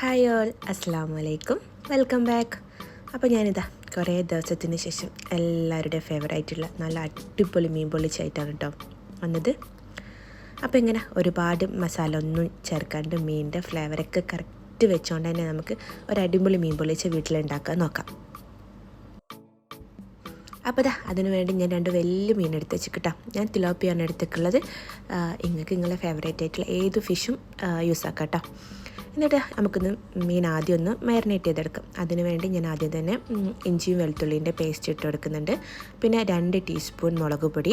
Hi all അസ്സാം വലൈക്കും welcome back. അപ്പോൾ ഞാനിതാ കുറേ ദിവസത്തിന് ശേഷം എല്ലാവരുടെയും ഫേവറായിട്ടുള്ള നല്ല അടിപൊളി മീൻ പൊള്ളിച്ചായിട്ടാണ് കേട്ടോ വന്നത്. അപ്പോൾ ഇങ്ങനെ ഒരുപാട് മസാല ഒന്നും ചേർക്കാണ്ട് മീനിന്റെ ഫ്ലേവറൊക്കെ കറക്റ്റ് വെച്ചുകൊണ്ട് തന്നെ നമുക്ക് ഒരു അടിപൊളി മീൻ പൊള്ളിച്ച വീട്ടിലുണ്ടാക്കാൻ നോക്കാം. അപ്പോൾ ഇതാ അതിനുവേണ്ടി ഞാൻ രണ്ട് വലിയ മീൻ എടുത്ത് വെച്ചിട്ടാ ഞാൻ തിലോപ്പിയാണ് എടുത്തിട്ടുള്ളത്. നിങ്ങൾക്ക് നിങ്ങളെ ഫേവറേറ്റ് ആയിട്ടുള്ള ഏത് ഫിഷും യൂസ് ആക്കാം കേട്ടോ എന്നിട്ട് നമുക്കൊന്ന് മീൻ ആദ്യം ഒന്ന് മാരിനേറ്റ് ചെയ്തെടുക്കാം. അതിന് വേണ്ടി ഞാൻ ആദ്യം തന്നെ ഇഞ്ചിയും വെളുത്തുള്ളിന്റെ പേസ്റ്റ് ഇട്ട് കൊടുക്കുന്നുണ്ട്. പിന്നെ രണ്ട് ടീസ്പൂൺ മുളക് പൊടി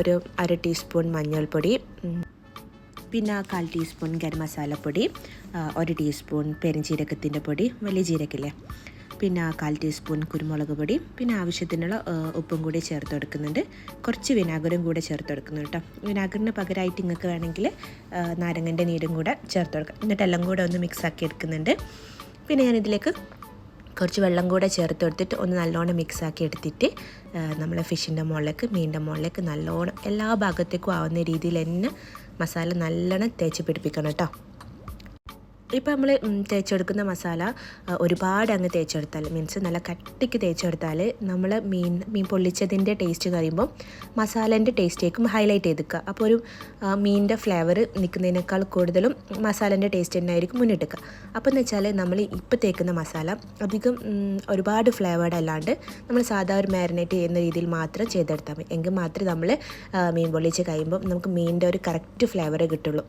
ഒരു അര ടീസ്പൂൺ മഞ്ഞൾപ്പൊടി പിന്നെ കാൽ ടീസ്പൂൺ ഗരം മസാലപ്പൊടി ഒരു ടീസ്പൂൺ പെരുംജീരകത്തിന്റെ പൊടി വലിയ ജീരകില്ലേ പിന്നെ കാൽ ടീസ്പൂൺ കുരുമുളക് പൊടി പിന്നെ ആവശ്യത്തിനുള്ള ഉപ്പും കൂടി ചേർത്ത് കൊടുക്കുന്നുണ്ട്. കുറച്ച് വിനാഗിരും കൂടെ ചേർത്ത് കൊടുക്കുന്നുണ്ട് കേട്ടോ വിനാഗറിന് പകരമായിട്ട് നിങ്ങൾക്ക് വേണമെങ്കിൽ നാരങ്ങന്റെ നീരും കൂടെ ചേർത്ത് കൊടുക്കാം. എന്നിട്ട് എല്ലാം കൂടെ ഒന്ന് മിക്സ് ആക്കി എടുക്കുന്നുണ്ട്. പിന്നെ ഞാനിതിലേക്ക് കുറച്ച് വെള്ളം കൂടെ ചേർത്ത് കൊടുത്തിട്ട് ഒന്ന് നല്ലോണം മിക്സ് ആക്കി എടുത്തിട്ട് നമ്മൾ ഫിഷിന്റെ മുകളിലേക്ക് മീനിന്റെ മുകളിലേക്ക് നല്ലോണം എല്ലാ ഭാഗത്തേക്കും ആവുന്ന രീതിയിൽ തന്നെ മസാല നല്ലോണം തേച്ച് പിടിപ്പിക്കണം കേട്ടോ ഇപ്പോൾ നമ്മൾ തേച്ചെടുക്കുന്ന മസാല ഒരുപാട് അങ്ങ് തേച്ചെടുത്താൽ മീൻസ് നല്ല കട്ടിക്ക് തേച്ചെടുത്താൽ നമ്മൾ മീൻ മീൻ പൊള്ളിച്ചതിന്റെ ടേസ്റ്റ് കഴിയുമ്പോൾ മസാലേന്റെ ടേസ്റ്റേക്കും ഹൈലൈറ്റ് ചെയ്തെടുക്കുക അപ്പോൾ ഒരു മീനിന്റെ ഫ്ലേവർ നിൽക്കുന്നതിനേക്കാൾ കൂടുതലും മസാലേന്റെ ടേസ്റ്റ് തന്നെ ആയിരിക്കും മുന്നിട്ടെടുക്കുക അപ്പോൾ എന്ന് വെച്ചാൽ നമ്മൾ ഇപ്പോൾ തേക്കുന്ന മസാല അധികം ഒരുപാട് ഫ്ലേവേർഡ് അല്ലാണ്ട് നമ്മൾ സാധാ ഒരു മാരിനേറ്റ് ചെയ്യുന്ന രീതിയിൽ മാത്രം ചെയ്തെടുത്താൽ മതി. എങ്കിൽ മാത്രമേ നമ്മൾ മീൻ പൊള്ളിച്ച് കഴിയുമ്പോൾ നമുക്ക് മീനിന്റെ ഒരു കറക്റ്റ് ഫ്ലേവർ കിട്ടുള്ളൂ.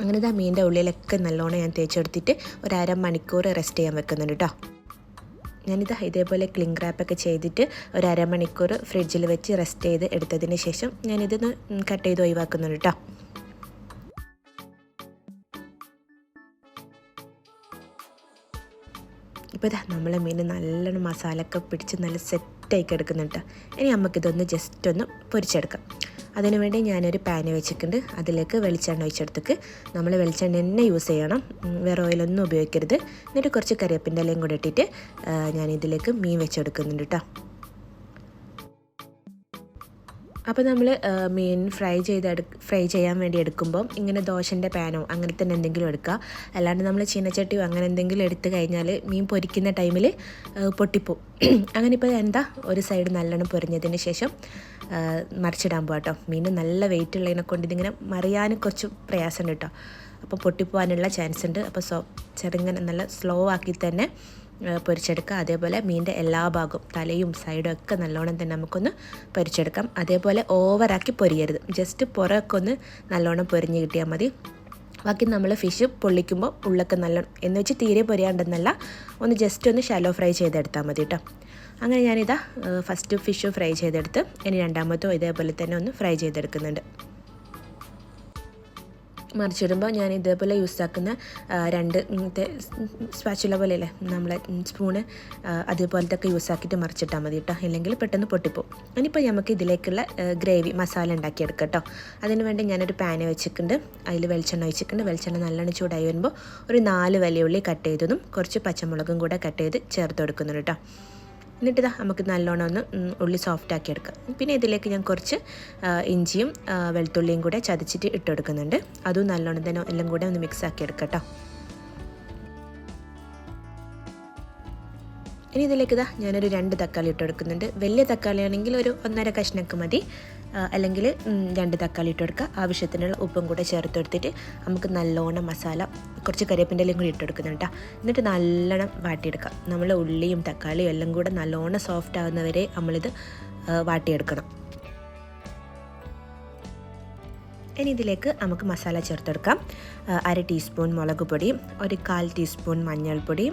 അങ്ങനെ ഇതാ മീന്റെ ഉള്ളിലൊക്കെ നല്ലോണം ഞാൻ തേച്ചെടുത്തിട്ട് ഒരു അര മണിക്കൂർ റെസ്റ്റ് ചെയ്യാൻ വെക്കുന്നുണ്ട് കേട്ടോ ഞാനിത് ഇതേപോലെ ക്ലിങ് റാപ്പൊക്കെ ചെയ്തിട്ട് ഒരു അരമണിക്കൂർ ഫ്രിഡ്ജിൽ വെച്ച് റെസ്റ്റ് ചെയ്ത് എടുത്തതിന് ശേഷം ഞാനിതൊന്ന് കട്ട് ചെയ്ത് ഒഴിവാക്കുന്നുണ്ട് കേട്ടോ ഇപ്പോൾ ഇതാ നമ്മളെ മീൻ നല്ലോണം മസാലയൊക്കെ പിടിച്ച് നല്ല സെറ്റായി കിടക്കുന്നുണ്ട് ഇനി നമുക്കിതൊന്ന് ജസ്റ്റ് ഒന്ന് പൊരിച്ചെടുക്കാം. അതിനുവേണ്ടി ഞാനൊരു പാന് വെച്ചിട്ടുണ്ട്. അതിലേക്ക് വെളിച്ചെണ്ണ ഒഴിച്ചെടുത്തേക്ക്. നമ്മൾ വെളിച്ചെണ്ണ തന്നെ യൂസ് ചെയ്യണം. വേറെ ഓയിലൊന്നും ഉപയോഗിക്കരുത്. എന്നിട്ട് കുറച്ച് കറിവേപ്പിന്റെ ഇലയും കൂടെ ഇട്ടിട്ട് ഞാൻ ഞാനിതിലേക്ക് മീൻ വെച്ചെടുക്കുന്നുണ്ട് കേട്ടോ അപ്പോൾ നമ്മൾ മീൻ ഫ്രൈ ചെയ്ത് ഫ്രൈ ചെയ്യാൻ വേണ്ടി എടുക്കുമ്പം ഇങ്ങനെ ദോശന്റെ പാനോ അങ്ങനെ തന്നെ എന്തെങ്കിലും എടുക്കുക. അല്ലാണ്ട് നമ്മൾ ചീനച്ചട്ടിയോ അങ്ങനെ എന്തെങ്കിലും എടുത്തു കഴിഞ്ഞാൽ മീൻ പൊരിക്കുന്ന ടൈമിൽ പൊട്ടിപ്പോ അങ്ങനെ ഇപ്പോൾ എന്താ ഒരു സൈഡ് നല്ലോണം പൊരിഞ്ഞതിന് ശേഷം മറിച്ചിടാൻ പോകാം കേട്ടോ മീൻ നല്ല വെയിറ്റ് ഉള്ളതിനെ കൊണ്ട് ഇതിങ്ങനെ മറിയാൻ കുറച്ച് പ്രയാസമുണ്ട് കേട്ടോ അപ്പോൾ പൊട്ടിപ്പോവാനുള്ള ചാൻസ് ഉണ്ട്. അപ്പോൾ സോ ചെറുങ്ങനെ നല്ല സ്ലോ ആക്കി തന്നെ പൊരിച്ചെടുക്കുക. അതേപോലെ മീനിന്റെ എല്ലാ ഭാഗവും തലയും സൈഡും ഒക്കെ നല്ലോണം തന്നെ നമുക്കൊന്ന് പൊരിച്ചെടുക്കാം. അതേപോലെ ഓവറാക്കി പൊരിയരുത്. ജസ്റ്റ് പുറമൊക്കെ ഒന്ന് നല്ലോണം പൊരിഞ്ഞ് കിട്ടിയാൽ മതി. ബാക്കി നമ്മൾ ഫിഷ് പൊള്ളിക്കുമ്പോൾ ഉള്ളൊക്കെ നല്ലോണം എന്ന് വെച്ച് തീരെ പൊരിയാണ്ടെന്നല്ല ഒന്ന് ജസ്റ്റ് ഒന്ന് ഷാലോ ഫ്രൈ ചെയ്തെടുത്താൽ മതി കേട്ടോ അങ്ങനെ ഞാനിതാ ഫസ്റ്റ് ഫിഷ് ഫ്രൈ ചെയ്തെടുത്ത് ഇനി രണ്ടാമത്തോ ഇതേപോലെ തന്നെ ഒന്ന് ഫ്രൈ ചെയ്തെടുക്കുന്നുണ്ട്. മറിച്ചിടുമ്പോൾ ഞാൻ ഇതേപോലെ യൂസ് ആക്കുന്ന ആ, രണ്ട് ഇങ്ങനത്തെ സ്പാച്ചുല പോലെയല്ലേ നമ്മളെ സ്പൂണ് അതേപോലത്തെ ഒക്കെ യൂസ് മറിച്ചിട്ടാൽ മതി കേട്ടോ ഇല്ലെങ്കിൽ പെട്ടെന്ന് പൊട്ടിപ്പോവും. ഇനിയിപ്പോൾ നമുക്ക് ഇതിലേക്കുള്ള ഗ്രേവി മസാല ഉണ്ടാക്കിയെടുക്കാം കേട്ടോ അതിന് ഞാനൊരു പാന് വെച്ചിട്ടുണ്ട്. അതിൽ വെളിച്ചെണ്ണ ഒഴിച്ചിട്ടുണ്ട്. വെളിച്ചെണ്ണ നല്ലോണം ചൂടായി വരുമ്പോൾ ഒരു നാല് വലിയുള്ളി കട്ട് ചെയ്തതും കുറച്ച് പച്ചമുളകും കൂടെ കട്ട് ചെയ്ത് ചേർത്ത് കൊടുക്കുന്നുണ്ട് കേട്ടോ എന്നിട്ട് ഇതാ നമുക്ക് നല്ലോണം ഒന്ന് ഉള്ളി സോഫ്റ്റ് ആക്കി എടുക്കാം. പിന്നെ ഇതിലേക്ക് ഞാൻ കുറച്ച് ഇഞ്ചിയും വെളുത്തുള്ളിയും കൂടെ ചതച്ചിട്ട് ഇട്ട് കൊടുക്കുന്നുണ്ട്. അതും നല്ലോണം തന്നെ എല്ലാം കൂടെ ഒന്ന് മിക്സ് ആക്കി എടുക്കാം കേട്ടോ ഇനി ഇതിലേക്ക് ഇതാ ഞാനൊരു രണ്ട് തക്കാളി ഇട്ട് കൊടുക്കുന്നുണ്ട്. വലിയ തക്കാളി ആണെങ്കിൽ ഒരു ഒന്നര കഷ്ണക്ക് മതി. അല്ലെങ്കിൽ രണ്ട് തക്കാളി ഇട്ട് കൊടുക്കുക. ആവശ്യത്തിനുള്ള ഉപ്പും കൂടെ ചേർത്ത് കൊടുത്തിട്ട് നമുക്ക് നല്ലോണം മസാല കുറച്ച് കറിവേപ്പിന്റെ എല്ലാം കൂടി ഇട്ട് കൊടുക്കുന്നുണ്ട് എന്നിട്ട് നല്ലോണം വാട്ടിയെടുക്കാം നമ്മൾ ഉള്ളിയും തക്കാളിയും എല്ലാം കൂടെ നല്ലോണം സോഫ്റ്റ് ആകുന്നവരെ നമ്മളിത് വാട്ടിയെടുക്കണം. ഇനി ഇതിലേക്ക് നമുക്ക് മസാല ചേർത്തെടുക്കാം. അര ടീസ്പൂൺ മുളക് പൊടി ഒരു കാൽ ടീസ്പൂൺ മഞ്ഞൾപ്പൊടി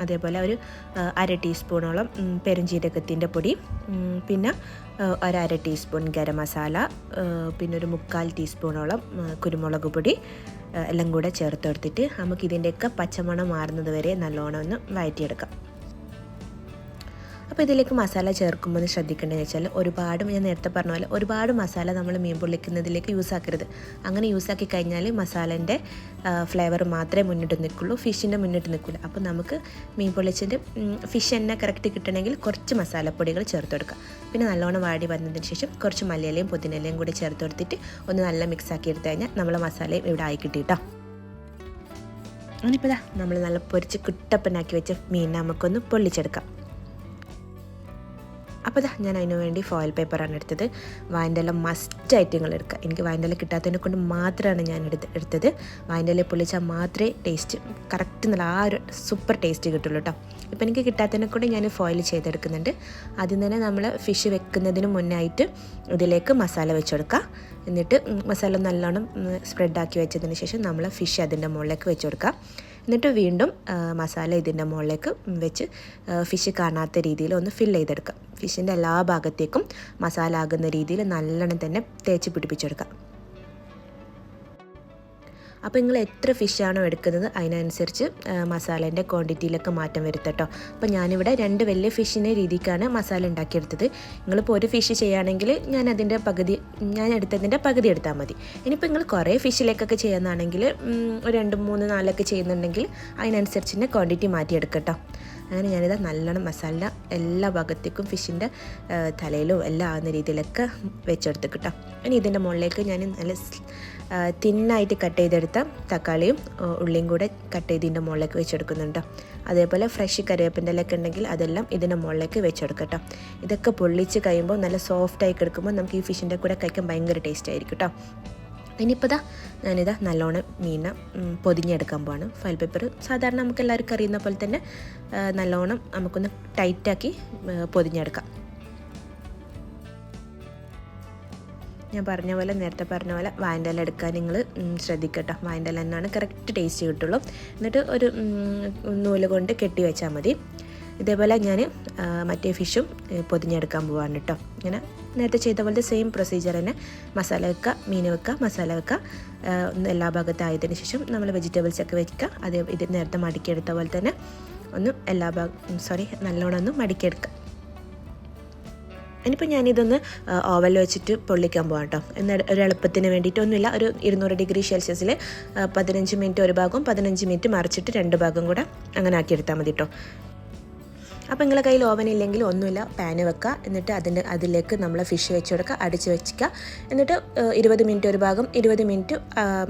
അതേപോലെ ഒരു അര ടീസ്പൂണോളം പെരുംജീരകത്തിന്റെ പൊടി പിന്നെ ഒരു അര ടീസ്പൂൺ ഗരം മസാല പിന്നെ ഒരു മുക്കാൽ ടീസ്പൂണോളം കുരുമുളക് പൊടി എല്ലാം കൂടെ ചേർത്തെടുത്തിട്ട് നമുക്ക് ഇതിന്റെയൊക്കെ പച്ചമണം മാറുന്നത് വരെ നല്ലോണം ഒന്ന് വഴറ്റിയെടുക്കാം അപ്പോൾ ഇതിലേക്ക് മസാല ചേർക്കുമ്പോൾ ശ്രദ്ധിക്കേണ്ടതെന്ന് വെച്ചാൽ ഒരുപാട് ഞാൻ നേരത്തെ പറഞ്ഞ പോലെ ഒരുപാട് മസാല നമ്മൾ മീൻ പൊള്ളിക്കുന്നതിലേക്ക് യൂസ് ആക്കരുത്. അങ്ങനെ യൂസ് ആക്കി കഴിഞ്ഞാൽ മസാലേന്റെ ഫ്ലേവർ മാത്രമേ മുന്നിട്ട് നിൽക്കുള്ളൂ ഫിഷിന്റെ മുന്നിട്ട് നിൽക്കില്ല അപ്പോൾ നമുക്ക് മീൻ പൊള്ളിച്ചിന്റെ ഫിഷ് തന്നെ കറക്റ്റ് കിട്ടണമെങ്കിൽ കുറച്ച് മസാലപ്പൊടികൾ ചേർത്ത് കൊടുക്കുക. പിന്നെ നല്ലോണം വാടി വന്നതിന് ശേഷം കുറച്ച് മല്ലിയിലയും പുതിനയിലയും കൂടി ചേർത്ത് കൊടുത്തിട്ട് ഒന്ന് നല്ല മിക്സ് ആക്കി എടുത്തു കഴിഞ്ഞാൽ നമ്മളെ മസാലയും ഇവിടെ ആയി കിട്ടിയിട്ടോ ഇപ്പോഴാ നമ്മൾ നല്ല പൊരിച്ച് കുട്ടപ്പനാക്കി വെച്ച മീൻ നമുക്കൊന്ന് പൊള്ളിച്ചെടുക്കാം. അപ്പോൾ ഇതാ ഞാൻ അതിന് വേണ്ടി ഫോയിൽ പേപ്പറാണ് എടുത്തത്. വായന്റെല മസ്റ്റ് ആയിട്ട് നിങ്ങൾ എടുക്കുക. എനിക്ക് വായന്റെ കിട്ടാത്തതിനെ കൊണ്ട് മാത്രമാണ് ഞാൻ എടുത്ത് എടുത്തത്. വായന്റെ പൊള്ളിച്ചാൽ മാത്രമേ ടേസ്റ്റ് കറക്റ്റ് നല്ല ആ ഒരു സൂപ്പർ ടേസ്റ്റ് കിട്ടുള്ളൂ കേട്ടോ ഇപ്പം എനിക്ക് കിട്ടാത്തതിനെ കൊണ്ട് ഞാൻ ഫോയിൽ ചെയ്തെടുക്കുന്നുണ്ട്. ആദ്യം തന്നെ നമ്മൾ ഫിഷ് വെക്കുന്നതിന് മുന്നായിട്ട് ഇതിലേക്ക് മസാല വെച്ചെടുക്കുക എന്നിട്ട് മസാല നല്ലോണം സ്പ്രെഡാക്കി വെച്ചതിന് ശേഷം നമ്മൾ ഫിഷ് അതിന്റെ മുകളിലേക്ക് വെച്ചെടുക്കുക എന്നിട്ട് വീണ്ടും മസാല ഇതിന്റെ മുകളിലേക്ക് വെച്ച് ഫിഷ് കാണാത്ത രീതിയിൽ ഒന്ന് ഫില്ല് ചെയ്തെടുക്കുക ഫിഷിന്റെ എല്ലാ ഭാഗത്തേക്കും മസാല ആകുന്ന രീതിയിൽ നല്ലോണം തന്നെ തേച്ച് പിടിപ്പിച്ചെടുക്കുക അപ്പോൾ നിങ്ങൾ എത്ര ഫിഷാണോ എടുക്കുന്നത് അതിനനുസരിച്ച് മസാലേന്റെ ക്വാണ്ടിറ്റിയിലൊക്കെ മാറ്റം വരുത്തട്ടോ. അപ്പോൾ ഞാനിവിടെ രണ്ട് വലിയ ഫിഷിന്റെ രീതിക്കാണ് മസാല ഉണ്ടാക്കിയെടുത്തത്. നിങ്ങളിപ്പോൾ ഒരു ഫിഷ് ചെയ്യുകയാണെങ്കിൽ ഞാൻ അതിന്റെ പകുതി ഞാൻ എടുത്തതിന്റെ പകുതി എടുത്താൽ മതി. ഇനിയിപ്പോൾ നിങ്ങൾ കുറേ ഫിഷിലേക്കൊക്കെ ചെയ്യുന്നതാണെങ്കിൽ ഒരു രണ്ട് മൂന്ന് നാലൊക്കെ ചെയ്യുന്നുണ്ടെങ്കിൽ അതിനനുസരിച്ച് തന്നെ ക്വാണ്ടിറ്റി മാറ്റിയെടുക്കട്ടോ. അങ്ങനെ ഞാനിത് നല്ലോണം മസാല എല്ലാ ഭാഗത്തേക്കും ഫിഷിന്റെ തലയിലും എല്ലാം ആവുന്ന രീതിയിലൊക്കെ വെച്ചെടുത്ത് കിട്ടാം. ഇനി ഇതിന്റെ മുകളിലേക്ക് ഞാൻ നല്ല തിന്നായിട്ട് കട്ട് ചെയ്തെടുത്ത തക്കാളിയും ഉള്ളിയും കൂടെ കട്ട് ചെയ്തിന്റെ മുകളിലേക്ക് വെച്ചെടുക്കുന്നുണ്ട്. അതേപോലെ ഫ്രഷ് കറിവേപ്പിന്റെ ഇലയൊക്കെ ഉണ്ടെങ്കിൽ അതെല്ലാം ഇതിന്റെ മുകളിലേക്ക് വെച്ചെടുക്കട്ടോ. ഇതൊക്കെ പൊള്ളിച്ച് കഴിയുമ്പോൾ നല്ല സോഫ്റ്റായി കിടക്കുമ്പോൾ നമുക്ക് ഈ ഫിഷിന്റെ കൂടെ കഴിക്കാൻ ഭയങ്കര ടേസ്റ്റ് ആയിരിക്കും കേട്ടോ ഇനിയിപ്പോൾ ഇതാ ഞാനിതാ നല്ലോണം മീനെ പൊതിഞ്ഞെടുക്കാൻ പോവാണ്. ഫയൽ പേപ്പർ സാധാരണ നമുക്ക് എല്ലാവർക്കും അറിയുന്ന പോലെ തന്നെ നല്ലോണം നമുക്കൊന്ന് ടൈറ്റാക്കി പൊതിഞ്ഞെടുക്കാം. ഞാൻ പറഞ്ഞ പോലെ നേരത്തെ പറഞ്ഞ പോലെ വായന്റെ ഇല എടുക്കാൻ നിങ്ങൾ ശ്രദ്ധിക്കട്ടോ. വായന്റെ എന്നാണ് കറക്റ്റ് ടേസ്റ്റ് കിട്ടുള്ളൂ. എന്നിട്ട് ഒരു നൂൽ കൊണ്ട് കെട്ടി വെച്ചാൽ മതി. ഇതേപോലെ ഞാൻ മറ്റേ ഫിഷും പൊതിഞ്ഞെടുക്കാൻ പോവാണ് കേട്ടോ. ഇങ്ങനെ നേരത്തെ ചെയ്ത പോലത്തെ സെയിം പ്രൊസീജിയർ തന്നെ. മസാല വെക്കുക മീൻ വെക്കുക മസാല വെക്കുക എല്ലാ ഭാഗത്തായതിനു ശേഷം നമ്മൾ വെജിറ്റബിൾസ് ഒക്കെ വെക്കുക അതേ ഇത് നേരത്തെ മടക്കിയെടുത്ത പോലെ തന്നെ ഒന്ന് എല്ലാ ഭാഗം സോറി നല്ലോണം ഒന്ന് മടിക്കിയെടുക്കുക ഇനിയിപ്പോൾ ഞാനിതൊന്ന് ഓവൽ വെച്ചിട്ട് പൊള്ളിക്കാൻ പോകാം കേട്ടോ എന്ന ഒരു എളുപ്പത്തിന് വേണ്ടിയിട്ടൊന്നുമില്ല. ഒരു ഇരുന്നൂറ് ഡിഗ്രി സെൽഷ്യസിൽ പതിനഞ്ച് മിനിറ്റ് ഒരു ഭാഗവും പതിനഞ്ച് മിനിറ്റ് മറിച്ചിട്ട് രണ്ട് ഭാഗം കൂടെ അങ്ങനെ ആക്കിയെടുത്താൽ മതി കേട്ടോ അപ്പോൾ നിങ്ങളുടെ കയ്യിൽ ഓവൻ ഇല്ലെങ്കിൽ ഒന്നുമില്ല. പാന് വെക്കുക എന്നിട്ട് അതിന്റെ അതിലേക്ക് നമ്മൾ ഫിഷ് വെച്ച് കൊടുക്കുക അടിച്ച് വെച്ചിക്കുക എന്നിട്ട് ഇരുപത് മിനിറ്റ് ഒരു ഭാഗം ഇരുപത് മിനിറ്റ്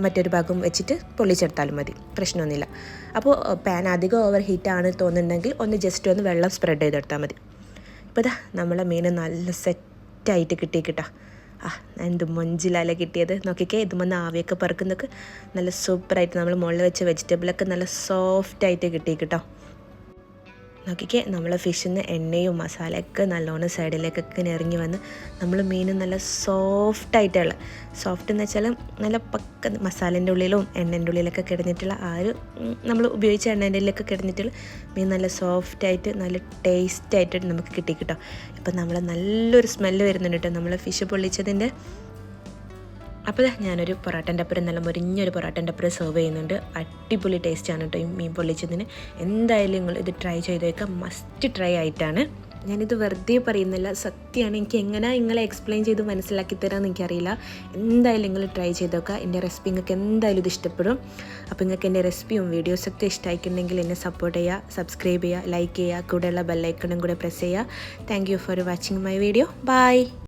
മറ്റൊരു ഭാഗം വെച്ചിട്ട് പൊള്ളിച്ചെടുത്താലും മതി. പ്രശ്നമൊന്നുമില്ല. അപ്പോൾ പാൻ അധികം ഓവർ ഹീറ്റ് ആണ് തോന്നുന്നുണ്ടെങ്കിൽ ഒന്ന് ജസ്റ്റ് ഒന്ന് വെള്ളം സ്പ്രെഡ് ചെയ്തെടുത്താൽ മതി. ഇപ്പോൾ ഇതാ നമ്മളെ മീൻ നല്ല സെറ്റായിട്ട് കിട്ടി കിട്ടാ ആ എന്ത് മൊഞ്ചിലല്ലേ കിട്ടിയത്? നോക്കിക്കേ ഇതുമെന്ന് ആവിയൊക്കെ പറക്കുന്നൊക്കെ നല്ല സൂപ്പറായിട്ട് നമ്മൾ മുകളിൽ വെച്ച വെജിറ്റബിളൊക്കെ നല്ല സോഫ്റ്റായിട്ട് കിട്ടി കിട്ടോ നോക്കിക്കേ നമ്മൾ ഫിഷിൽ നിന്ന് എണ്ണയും മസാലയൊക്കെ നല്ലോണം സൈഡിലേക്കൊക്കെ ഇറങ്ങി വന്ന് നമ്മൾ മീൻ നല്ല സോഫ്റ്റായിട്ടുള്ള സോഫ്റ്റ് എന്ന് വെച്ചാൽ നല്ല പക്ക മസാലേന്റെ ഉള്ളിലും എണ്ണേന്റെ ഉള്ളിലൊക്കെ കിടന്നിട്ടുള്ള ആ ഒരു നമ്മൾ ഉപയോഗിച്ച എണ്ണേന്റെ ഉള്ളിലൊക്കെ കിടന്നിട്ടുള്ള മീൻ നല്ല സോഫ്റ്റായിട്ട് നല്ല ടേസ്റ്റായിട്ട് നമുക്ക് കിട്ടി കിട്ടോ. ഇപ്പം നമ്മൾ നല്ലൊരു സ്മെല്ല് വരുന്നുണ്ട് കേട്ടോ. നമ്മൾ ഫിഷ് പൊള്ളിച്ചതിന്റെ അപ്പോൾ ഞാനൊരു പൊറോട്ടന്റെ അപ്പുറം നല്ല മുരിഞ്ഞൊരു പൊറോട്ടന്റെ അപ്പുറം സെർവ് ചെയ്യുന്നുണ്ട്. അടിപൊളി ടേസ്റ്റാണ് കേട്ടോ ഈ മീൻ പൊള്ളിച്ചതിന്. എന്തായാലും നിങ്ങൾ ഇത് ട്രൈ ചെയ്തേക്കാം മസ്റ്റ് ട്രൈ ആയിട്ടാണ്. ഞാനിത് വെറുതെ പറയുന്നില്ല സത്യമാണ്. എനിക്ക് എങ്ങനെ നിങ്ങളെ എക്സ്പ്ലെയിൻ ചെയ്ത് മനസ്സിലാക്കി തരാമെന്ന് എനിക്കറിയില്ല. എന്തായാലും നിങ്ങൾ ട്രൈ ചെയ്തേക്കുക എന്റെ റെസിപ്പി നിങ്ങൾക്ക് എന്തായാലും ഇത് ഇഷ്ടപ്പെടും. അപ്പോൾ നിങ്ങൾക്ക് എന്റെ റെസിപ്പിയും വീഡിയോസൊക്കെ ഇഷ്ടമായിട്ടുണ്ടെങ്കിൽ എന്നെ സപ്പോർട്ട് ചെയ്യുക സബ്സ്ക്രൈബ് ചെയ്യുക ലൈക്ക് ചെയ്യുക കൂടെയുള്ള ബെല്ലൈക്കണും കൂടെ പ്രസ് ചെയ്യുക. Thank for watching my video bye